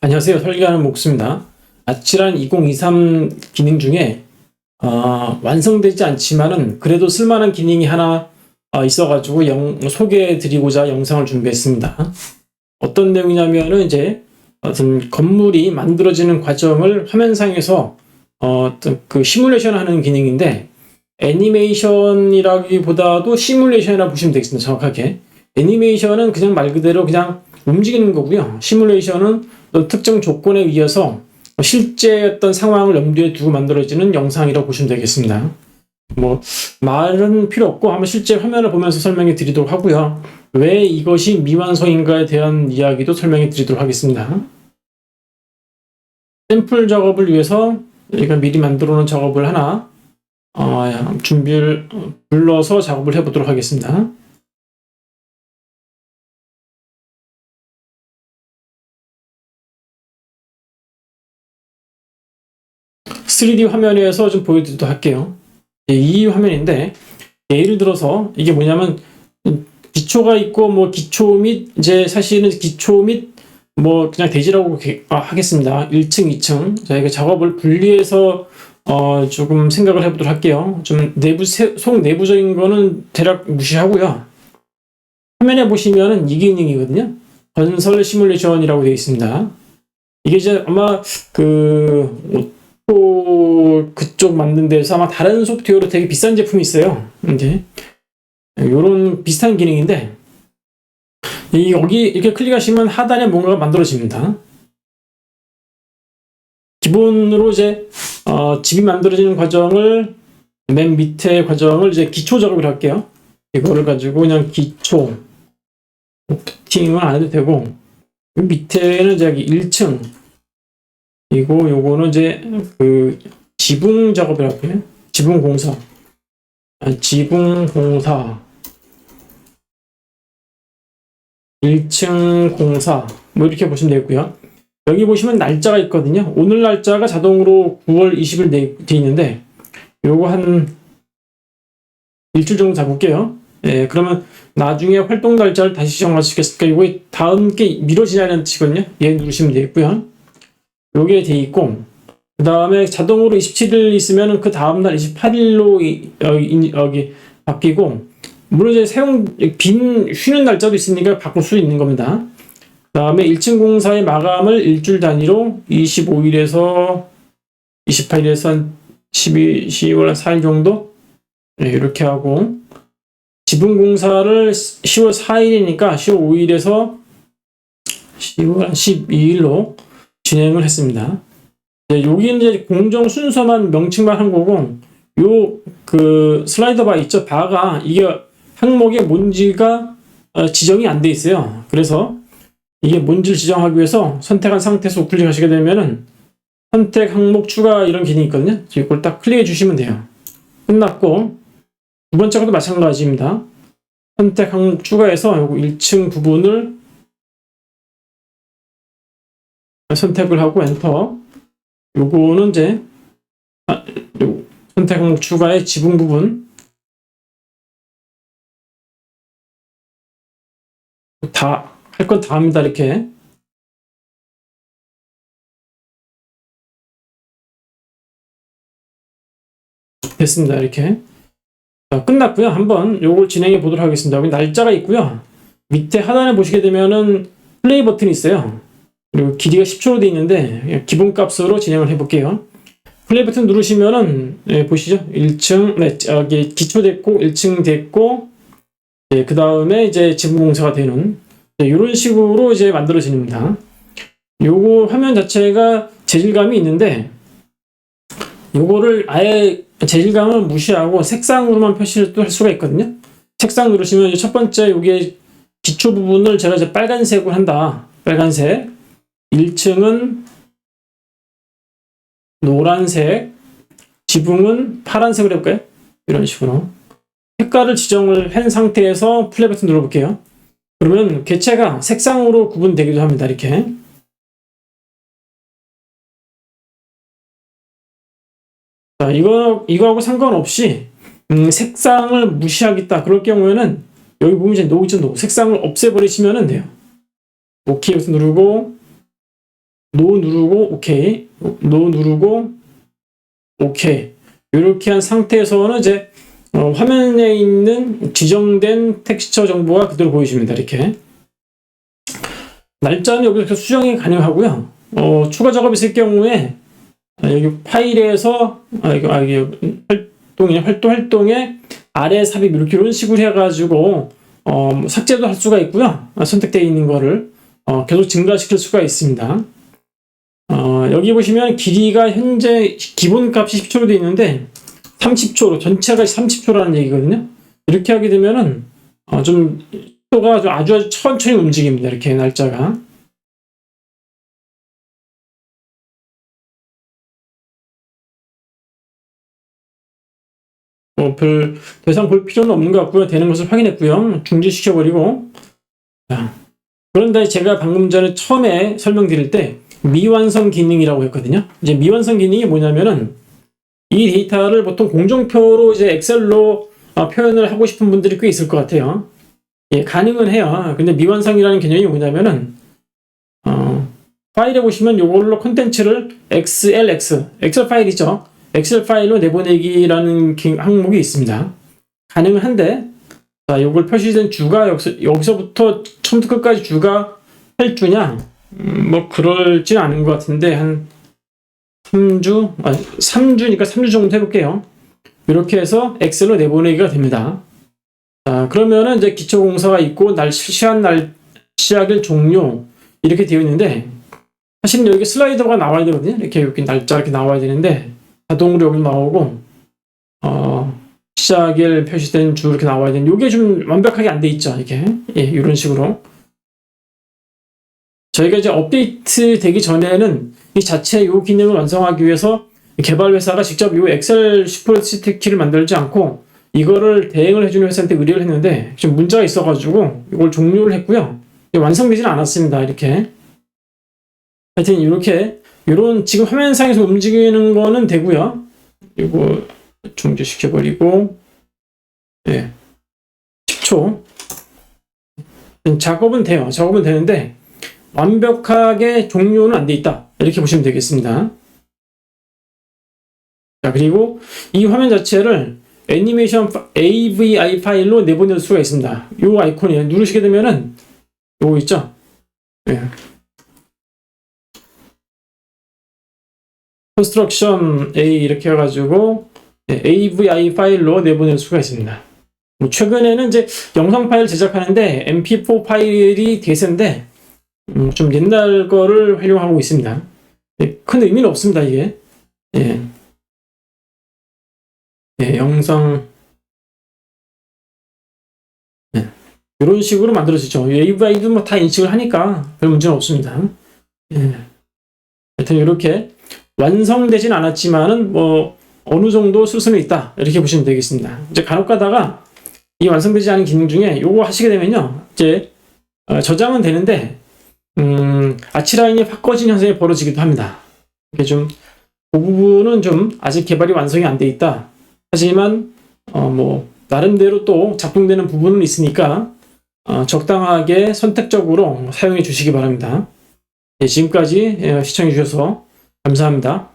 안녕하세요. 설계하는 목수입니다. 아찔한 2023 기능 중에 어, 완성되지 않지만은 그래도 쓸만한 기능이 하나 어, 있어가지고 영- 소개해드리고자 영상을 준비했습니다. 어떤 내용이냐면은 이제 어떤 건물이 만들어지는 과정을 화면상에서 어, 어떤 그 시뮬레이션 하는 기능인데 애니메이션이라기보다도 시뮬레이션이라고 보시면 되겠습니다. 정확하게. 애니메이션은 그냥 말 그대로 그냥 움직이는 거고요. 시뮬레이션은 어떤 특정 조건에 의해서 실제 어떤 상황을 염두에 두고 만들어지는 영상이라고 보시면 되겠습니다. 뭐 말은 필요 없고 한번 실제 화면을 보면서 설명해 드리도록 하고요. 왜 이것이 미완성인가에 대한 이야기도 설명해 드리도록 하겠습니다. 샘플 작업을 위해서 저희가 미리 만들어 놓은 작업을 하나 어, 준비를 어, 불러서 작업을 해 보도록 하겠습니다. 3D 화면에서 좀 보여드리도록 할게요. 예, 이 화면인데 예를 들어서 이게 뭐냐면 기초가 있고 뭐 기초 및 이제 사실은 기초 및 뭐 그냥 대지라고 게- 아, 하겠습니다. 1층, 2층 저희가 작업을 분리해서 어 조금 생각을 해보도록 할게요. 좀 내부 세- 속 내부적인 거는 대략 무시하고요. 화면에 보시면은 이 기능이거든요. 건설 시뮬레이션이라고 되어 있습니다. 이게 이제 아마 그 또 그쪽 만든 데서 아마 다른 소프트웨어로 되게 비싼 제품이 있어요. 이제 요런 비슷한 기능인데 이 여기 이렇게 클릭하시면 하단에 뭔가가 만들어집니다. 기본으로 이제 어, 집이 만들어지는 과정을 맨 밑에 과정을 이제 기초 작업을 할게요. 이거를 가지고 그냥 기초 오프팅은 안 해도 되고 이 밑에는 여기 1층 이거 요거는 이제 그 지붕 작업이라고 해요. 지붕 공사. 아, 지붕 공사. 1층 공사. 뭐 이렇게 보시면 되고요. 여기 보시면 날짜가 있거든요. 오늘 날짜가 자동으로 9월 20일 돼, 돼 있는데 요거 한 일주일 정도 잡을게요. 예, 그러면 나중에 활동 날짜를 다시 정할 수 있겠습니까? 이거 다음 게 미뤄지냐는 뜻이거든요. 얘 누르시면 되겠고요. 요게 돼 있고 그 다음에 자동으로 27일 있으면 그 다음날 28일로 여기, 여기 바뀌고 물론 이제 사용 빈 쉬는 날짜도 있으니까 바꿀 수 있는 겁니다. 그 다음에 1층 공사의 마감을 일주일 단위로 25일에서 28일에서 한 12, 10월 4일 정도? 네, 이렇게 하고. 지붕 공사를 10월 4일이니까 10월 5일에서 10월 12일로 진행을 했습니다. 네, 여기는 이제 공정 순서만 명칭만 한 거고, 요 그 슬라이더 바 있죠? 바가 이게 항목에 뭔지가 어, 지정이 안 돼 있어요. 그래서 이게 뭔지를 지정하기 위해서 선택한 상태에서 우클릭하시게 되면은 선택 항목 추가 이런 기능이 있거든요. 이걸 딱 클릭해 주시면 돼요. 끝났고 두 번째 것도 마찬가지입니다. 선택 항목 추가해서 요거 1층 부분을 선택을 하고 엔터. 요거는 이제 아, 요 선택 항목 추가의 지붕 부분. 다 할 건 다 합니다 이렇게. 됐습니다 이렇게. 자, 끝났고요. 한번 요걸 진행해 보도록 하겠습니다. 여기 날짜가 있고요. 밑에 하단에 보시게 되면은 플레이 버튼이 있어요 그리고 길이가 10초로 되어 있는데 기본 값으로 진행을 해볼게요. 플레이 버튼 누르시면은 예, 보시죠. 1층 네, 여기 기초 됐고 1층 됐고 예, 그 다음에 이제 지붕 공사가 되는 이런 식으로 이제 만들어집니다. 요거 화면 자체가 재질감이 있는데 요거를 아예 재질감을 무시하고 색상으로만 표시를 또 할 수가 있거든요. 색상 누르시면 첫 번째 요게 기초 부분을 제가 이제 빨간색으로 한다. 빨간색 1층은 노란색, 지붕은 파란색으로 해볼까요? 이런 식으로. 색깔을 지정을 한 상태에서 플레이 버튼 눌러볼게요. 그러면 개체가 색상으로 구분되기도 합니다. 이렇게. 자, 이거, 이거하고 상관없이, 음, 색상을 무시하겠다. 그럴 경우에는, 여기 보면 이제 노이즈 노, 색상을 없애버리시면 돼요. 오케이 버튼 누르고, 노 누르고 오케이, 노 누르고 오케이. 이렇게 한 상태에서는 이제 어, 화면에 있는 지정된 텍스처 정보가 그대로 보이십니다. 이렇게 날짜는 여기서 수정이 가능하고요. 어, 추가 작업이 있을 경우에 아, 여기 파일에서 아, 이거 아, 이게 활동이 활동 활동에 아래 삽입 이렇게 이런 식으로 해가지고 어, 삭제도 할 수가 있고요. 아, 선택되어 있는 거를 어, 계속 증가시킬 수가 있습니다. 어, 여기 보시면 길이가 현재 기본 값이 10초로 되어 있는데 30초로 전체가 30초라는 얘기거든요. 이렇게 하게 되면은 어, 좀 속도가 좀 아주 아주 천천히 움직입니다. 이렇게 날짜가. 어, 별, 더 이상 볼 필요는 없는 것 같고요. 되는 것을 확인했고요. 중지시켜버리고. 자, 그런데 제가 방금 전에 처음에 설명드릴 때 미완성 기능이라고 했거든요. 이제 미완성 기능이 뭐냐면은 이 데이터를 보통 공정표로 이제 엑셀로 어, 표현을 하고 싶은 분들이 꽤 있을 것 같아요. 예, 가능은 해요. 근데 미완성이라는 개념이 뭐냐면은 어, 파일에 보시면 이걸로 콘텐츠를 XLX, 엑셀 파일이죠. 엑셀 파일로 내보내기라는 기- 항목이 있습니다. 가능은 한데, 자, 요걸 표시된 주가 여기서, 여기서부터 처음부터 끝까지 주가 8주냐? 음, 뭐, 그럴진 않은 것 같은데, 한 3주? 아, 3주니까 3주 정도 해볼게요. 이렇게 해서 엑셀로 내보내기가 됩니다. 자, 그러면은 이제 기초공사가 있고, 날, 실시한 날, 시작일 종료, 이렇게 되어 있는데, 사실은 여기 슬라이더가 나와야 되거든요. 이렇게, 이렇게 날짜 이렇게 나와야 되는데, 자동으로 여기 나오고 어, 시작일 표시된 주 이렇게 나와야 되는 이게 좀 완벽하게 안 돼 있죠 이게 예, 이런 식으로 저희가 이제 업데이트 되기 전에는 이 자체 이 기능을 완성하기 위해서 개발 회사가 직접 이 엑셀 슈퍼시트 키를 만들지 않고 이거를 대행을 해주는 회사한테 의뢰를 했는데 좀 문제가 있어가지고 이걸 종료를 했고요 완성되지는 않았습니다 이렇게 하여튼 이렇게 이런 지금 화면상에서 움직이는 거는 되고요. 이거 중지시켜 버리고 예. 10초. 작업은 돼요. 작업은 되는데 완벽하게 종료는 안 돼 있다. 이렇게 보시면 되겠습니다. 자, 그리고 이 화면 자체를 애니메이션 파- AVI 파일로 내보낼 수가 있습니다. 이 아이콘이에요. 누르시게 되면은 요거 있죠? 예. 컨스트럭션 A 이렇게 해가지고 네, AVI 파일로 내보낼 수가 있습니다. 뭐 최근에는 이제 영상 파일 제작하는데 MP4 파일이 대세인데 음, 좀 옛날 거를 활용하고 있습니다. 네, 큰 의미는 없습니다 이게. 예. 예, 영상 예, 이런 식으로 만들어지죠. AVI도 뭐 다 인식을 하니까 별 문제는 없습니다. 예. 하여튼 이렇게 완성되진 않았지만은 뭐 어느 정도 쓸 수는 있다 이렇게 보시면 되겠습니다. 이제 간혹 가다가 이 완성되지 않은 기능 중에 요거 하시게 되면요 이제 어, 저장은 되는데 음, 아치라인이 확 꺼진 현상이 벌어지기도 합니다. 이게 좀 그 부분은 좀 아직 개발이 완성이 안 돼 있다. 하지만 어, 뭐 나름대로 또 작동되는 부분은 있으니까 어, 적당하게 선택적으로 사용해 주시기 바랍니다. 예, 지금까지 예, 시청해 주셔서 감사합니다.